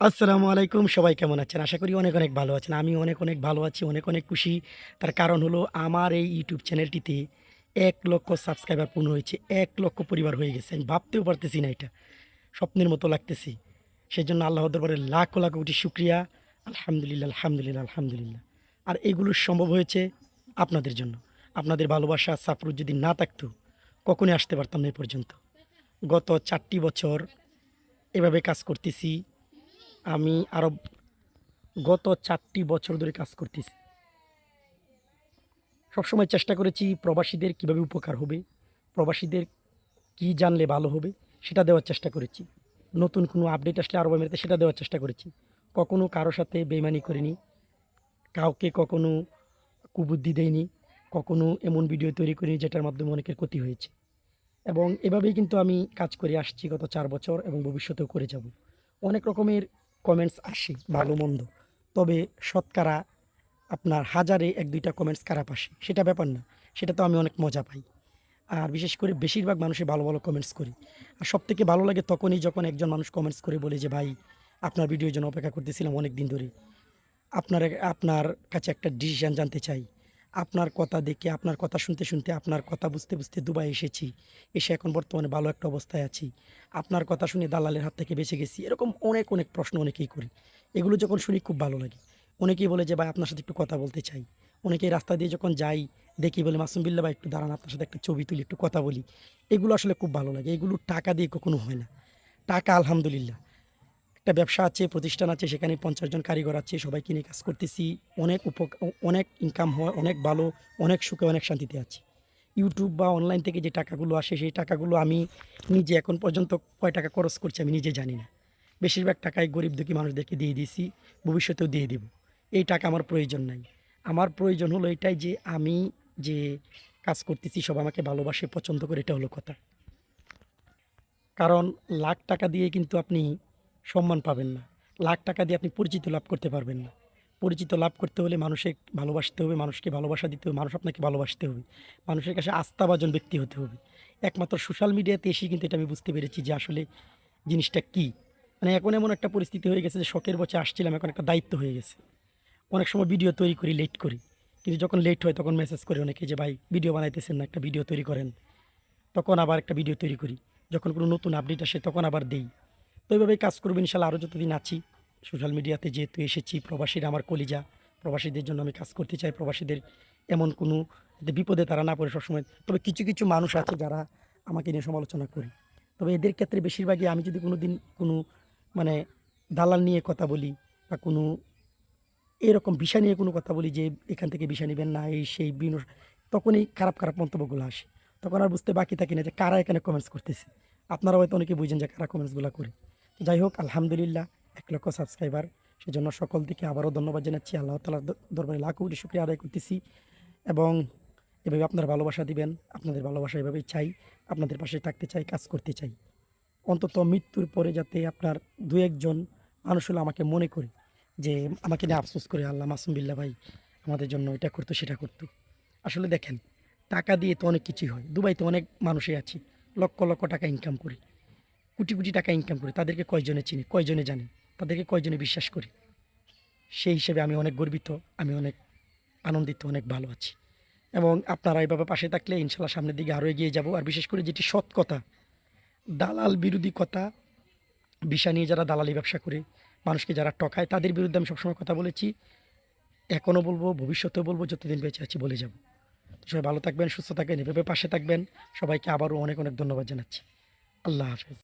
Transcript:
আসসালামু আলাইকুম, সবাই কেমন আছেন? আশা করি অনেক অনেক ভালো আছেন। আমি অনেক অনেক ভালো আছি, অনেক অনেক খুশি। তার কারণ হলো আমার এই ইউটিউব চ্যানেলটিতে এক লক্ষ সাবস্ক্রাইবার পূর্ণ হয়েছে, এক লক্ষ পরিবার হয়ে গেছে আমি ভাবতেও পারতেছি না এটা। স্বপ্নের মতো লাগতেছি। সেই জন্য আল্লাহ দরবারে লাখ লাখ কোটি শুক্রিয়া। আলহামদুলিল্লাহ আলহামদুলিল্লাহ আলহামদুলিল্লাহ। আর এগুলো সম্ভব হয়েছে আপনাদের জন্য। আপনাদের ভালোবাসা সাপোর্ট যদি না থাকতো, কখনই আসতে পারতাম না এ পর্যন্ত। গত চারটি বছর এভাবে কাজ করতেছি। আমি আরও গত চারটি বছর ধরে কাজ করতেছি। সবসময় চেষ্টা করেছি প্রবাসীদের কীভাবে উপকার হবে, প্রবাসীদের কি জানলে ভালো হবে সেটা দেওয়ার চেষ্টা করেছি। নতুন কোনো আপডেট আসলে আরব আমিরাতে সেটা দেওয়ার চেষ্টা করেছি। কখনো কারোর সাথে বেমানি করিনি, কাউকে কখনো কুবুদ্ধি দেয়নি কখনো এমন ভিডিও তৈরি করিনি যেটার মাধ্যমে অনেকের ক্ষতি হয়েছে। এবং এভাবেই কিন্তু আমি কাজ করে আসছি গত চার বছর এবং ভবিষ্যতেও করে যাব। অনেক রকমের কমেন্টস আসে, ভালো, মন্দ। তবে শতকরা আপনার হাজারে এক, দুইটা কমেন্টস খারাপ আসে। সেটা ব্যাপার না, সেটা তো আমি অনেক মজা পাই। আর বিশেষ করে বেশিরভাগ মানুষই ভালো ভালো কমেন্টস করি। আর সব থেকে ভালো লাগে তখনই যখন একজন মানুষ কমেন্টস করে বলে যে, ভাই, আপনার ভিডিওর জন্য অপেক্ষা করতেছিলাম অনেক দিন ধরে। আপনার আপনার কাছে একটা ডিসিশান জানতে চাই। আপনার কথা দেখে, আপনার কথা শুনতে শুনতে, আপনার কথা বুঝতে বুঝতে দুবাই এসেছি। এসে এখন বর্তমানে ভালো একটা অবস্থায় আছি। আপনার কথা শুনে দালালের হাত থেকে বেঁচে গেছি। এরকম অনেক অনেক প্রশ্ন অনেকেই করি। এগুলো যখন শুনি খুব ভালো লাগে। অনেকেই বলে যে, ভাই, আপনার সাথে একটু কথা বলতে চাই। অনেকেই রাস্তা দিয়ে যখন যাই, দেখি বলে, মাসুম বিল্লা ভাই, একটু দাঁড়ান, আপনার সাথে একটা ছবি তুলি, একটু কথা বলি। এগুলো আসলে খুব ভালো লাগে। এগুলো টাকা দিয়ে কখনো হয় না। টাকা, আলহামদুলিল্লাহ। একটা ব্যবসা আছে, প্রতিষ্ঠান আছে, সেখানে পঞ্চাশ জন কারিগর আছে সবাইকে নিয়ে কাজ করতেছি। অনেক উপ অনেক ইনকাম হয়, অনেক ভালো, অনেক সুখে, অনেক শান্তিতে আছি। ইউটিউব বা অনলাইন থেকে যে টাকাগুলো আসে, সেই টাকাগুলো আমি নিজে এখন পর্যন্ত কয় টাকা খরচ করছি আমি নিজে জানি না। বেশিরভাগ টাকাই গরিব দুঃখী মানুষদেরকে দিয়ে দিয়েছি, ভবিষ্যতেও দিয়ে দেব। এই টাকা আমার প্রয়োজন নাই। আমার প্রয়োজন হলো এটাই যে আমি যে কাজ করতেছি সব আমাকে ভালোবাসে, পছন্দ করে, এটা হলো কথা। কারণ লাখ টাকা দিয়ে কিন্তু আপনি সম্মান পাবেন না। লাখ টাকা দিয়ে আপনি পরিচিত লাভ করতে পারবেন না। পরিচিত লাভ করতে হলে মানুষের ভালোবাসতে হবে, মানুষকে ভালোবাসা দিতে হবে, মানুষ আপনাকে ভালোবাসতে হবে। মানুষের কাছে আস্থাভাজন ব্যক্তি হতে হবে। একমাত্র সোশ্যাল মিডিয়াতে এসে কিন্তু এটা আমি বুঝতে পেরেছি যে আসলে জিনিসটা কী। মানে এখন এমন একটা পরিস্থিতি হয়ে গেছে যে শখের বছর আসছিলাম, এখন একটা দায়িত্ব হয়ে গেছে। অনেক সময় ভিডিও তৈরি করি লেট করি। কিন্তু যখন লেট হয় তখন মেসেজ করে অনেকে যে, ভাই ভিডিও বানাইতেছেন না, একটা ভিডিও তৈরি করেন। তখন আবার একটা ভিডিও তৈরি করি। যখন কোনো নতুন আপডেট আসে তখন আবার দেই। তো এইভাবেই কাজ করব ইনশাল্লাহ আরও যতদিন আছি। সোশ্যাল মিডিয়াতে যেহেতু এসেছি, প্রবাসীরা আমার কলিজা, প্রবাসীদের জন্য আমি কাজ করতে চাই। প্রবাসীদের এমন কোনো বিপদে তারা না পড়ে সবসময়। তবে কিছু কিছু মানুষ আছে যারা আমাকে নিয়ে সমালোচনা করে। তবে এদের ক্ষেত্রে বেশিরভাগই আমি যদি কোনো দিন কোনো মানে দালাল নিয়ে কথা বলি বা কোনো এরকম বিষয় নিয়ে কোনো কথা বলি যে এখান থেকে বিষয় নেবেন না, এই সেই বিন তখনই খারাপ খারাপ মন্তব্যগুলো আসে। তখন আর বুঝতে বাকি থাকি না যে কারা এখানে কমেন্টস করতেছে। আপনারা হয়তো অনেকে বুঝেন যে কারা কমেন্টসগুলো করে। যাই হোক আলহামদুলিল্লাহ, এক লক্ষ সাবস্ক্রাইবার সেজন্য সকল দিকে আবারও ধন্যবাদ জানাচ্ছি। আল্লাহ তালার দরবারে লাখ কোটি শুক্রিয়া আদায় করতেছি। এবং এভাবে আপনারা ভালোবাসা দিবেন, আপনাদের ভালোবাসা এভাবেই চাই, আপনাদের পাশে থাকতে চাই, কাজ করতে চাই। অন্তত মৃত্যুর পরে যাতে আপনার দু একজন মানুষ হলো আমাকে মনে করে যে, আমাকে নিয়ে আফসোস করে, আল্লাহ মাসুম বিল্লা ভাই আমাদের জন্য এটা করতো, সেটা করতো। আসলে দেখেন, টাকা দিয়ে তো অনেক কিছুই হয়। দুবাইতে অনেক মানুষই আছি, লক্ষ লক্ষ টাকা ইনকাম করি। কোটি কোটি টাকা ইনকাম করি, তাদেরকে কয়জনে চিনি, কয়জনে জানি, তাদেরকে কয়জনে বিশ্বাস করি? সেই হিসেবে আমি অনেক গর্বিত, আমি অনেক আনন্দিত, অনেক ভালো আছি। এবং আপনারা এইভাবে পাশে থাকলে ইনশাল্লাহ সামনের দিকে আরও এগিয়ে যাব। আর বিশেষ করে যেটি সৎ কথা, দালাল বিরোধী কথা বিষা নিয়ে যারা দালালি ব্যবসা করে, মানুষকে যারা টকায় তাদের বিরুদ্ধে আমি সবসময় কথা বলেছি। এখনও বলব, ভবিষ্যতেও বলব, যতদিন বেঁচে আছি বলে যাব। সবাই ভালো থাকবেন, সুস্থ থাকবেন, এভাবে পাশে থাকবেন। সবাইকে আবারও অনেক অনেক ধন্যবাদ জানাচ্ছি। আল্লাহ হাফেজ।